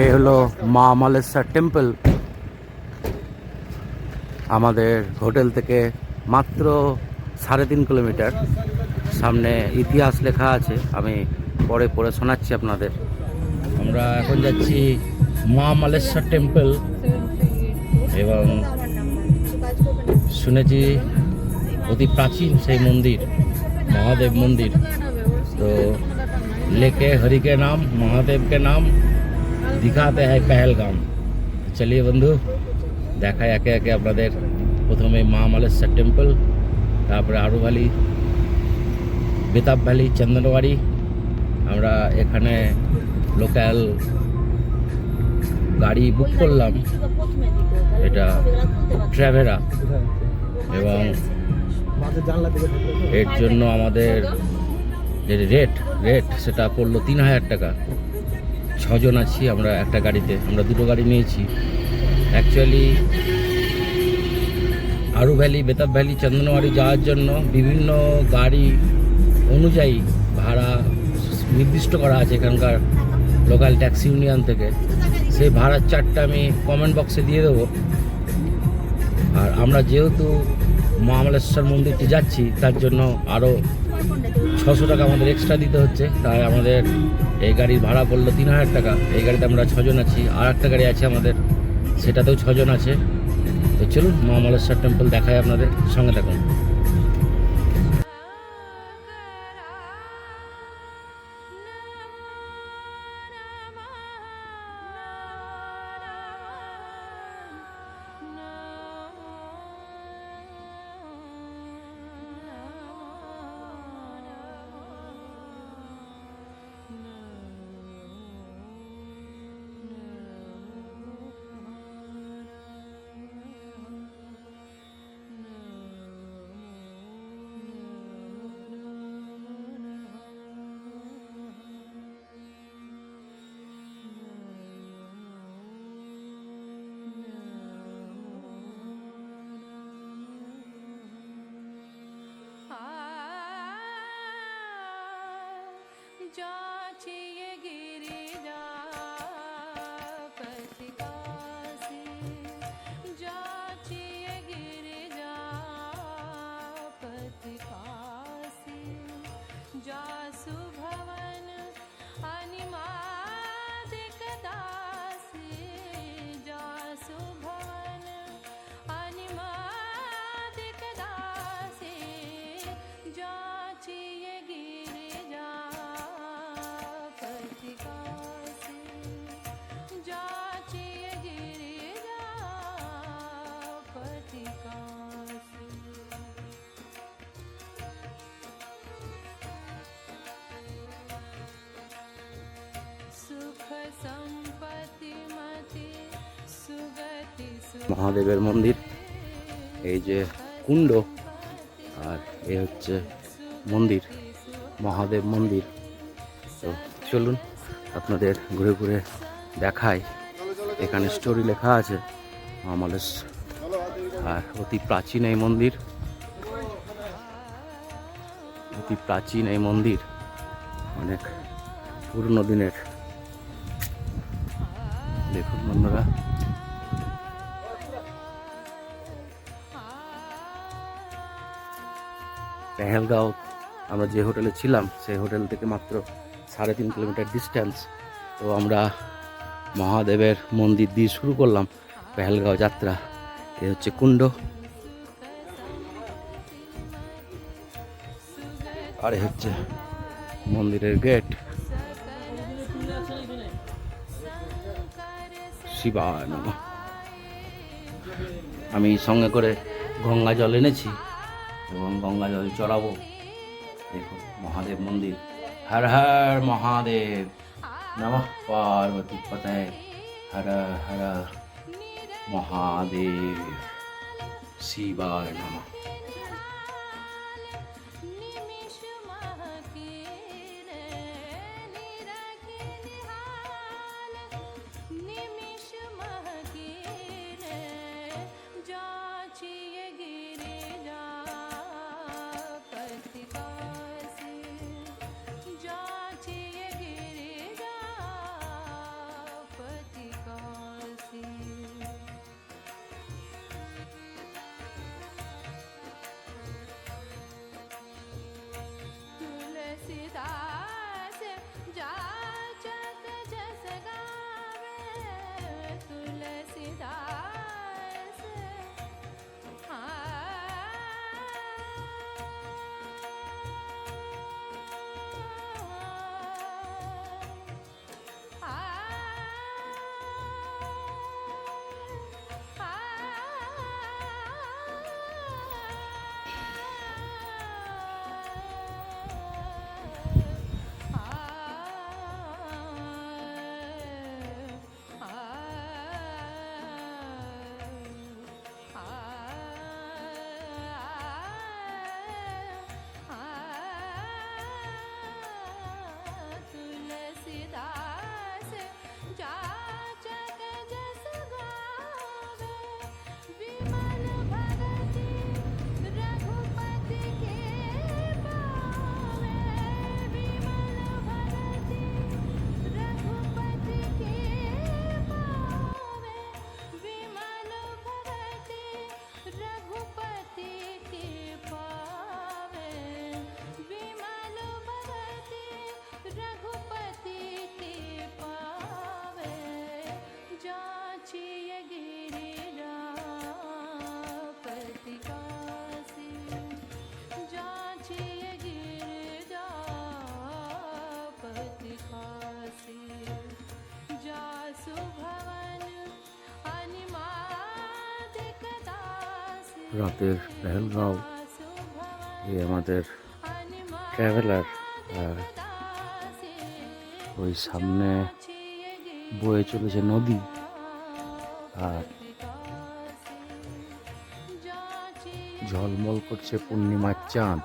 এই হলো মা মালেসার টেম্পল। আমাদের হোটেল থেকে মাত্র সাড়ে তিন কিলোমিটার। সামনে ইতিহাস লেখা আছে, আমি পরে পরে শোনাচ্ছি আপনাদের। আমরা এখন যাচ্ছি মা মালেশ্বর টেম্পল। এবং শুনেছি অতি প্রাচীন সেই মন্দির, মহাদেব মন্দির। তো লেকে হরিকে নাম, মহাদেবকে নাম দিঘাতে হয় পেহেলগাম চলিয়ে বন্ধু দেখায় একে একে আপনাদের প্রথমে মা মালেশ্বর টেম্পল তারপরে আরু ভ্যালি বেতাব ভ্যালি চন্দনবাড়ি আমরা এখানে লোকাল গাড়ি বুক করলাম এটা ট্রাভেরা এবং এর জন্য আমাদের যে রেট রেট সেটা পড়ল তিন হাজার টাকা ছজন আছি, আমরা একটা গাড়িতে, আমরা দুটো গাড়ি নিয়েছি। Actually Aru valley Betaab valley Chandanwari যাওয়ার জন্য বিভিন্ন গাড়ি অনুযায়ী ভাড়া নির্দিষ্ট করা আছে এখানকার লোকাল ট্যাক্সি ইউনিয়ন থেকে। সেই ভাড়ার চারটা আমি কমেন্ট বক্সে দিয়ে দেবো। আর আমরা যেহেতু মহামলেশ্বর মন্দিরটি যাচ্ছি, তার জন্য আরও ছশো টাকা আমাদের এক্সট্রা দিতে হচ্ছে। তাই আমাদের এই গাড়ির ভাড়া পড়ল তিন হাজার টাকা। এই গাড়িতে আমরা ছজন আছি, আর একটা গাড়ি আছে আমাদের, সেটাতেও ছজন আছে। তো চলুন মহামলেশ্বর টেম্পল দেখায় আপনাদের, সঙ্গে থাকুন। 좀 মহাদেবের মন্দির। এই যে কুণ্ড, আর এ হচ্ছে মন্দির, মহাদেব মন্দির। তো চলুন, আপনাদের ঘুরে ঘুরে দেখাই। এখানে স্টোরি লেখা আছে আমাদের আর অতি প্রাচীন এই মন্দির। অতি প্রাচীন এই মন্দির, অনেক পুরনো দিনের। দেখুন বন্ধুরা। পেহেলগাঁও আমরা যে হোটেলে ছিলাম, সেই হোটেল থেকে মাত্র সাড়ে তিন কিলোমিটার ডিস্ট্যান্স তো আমরা মহাদেবের মন্দির দিয়ে শুরু করলাম পেহেলগাঁও যাত্রা। এ হচ্ছে কুণ্ড। আর হচ্ছে মন্দিরের গেট শিবায় আমি সঙ্গে করে গঙ্গা জল এনেছি। এবং গঙ্গা জল চড়াবো। দেখুন মহাদেব মন্দির। হর হর মহাদেব। নমঃ পার্বতী পতায়। হর হর মহাদেব। শিবায় নমঃ। রাতের পেহেলগাঁও, এই আমাদের ট্রাভেলার ওই সামনে বয়ে চলেছে নদী, আর ঝলমল করছে পূর্ণিমার চাঁদ।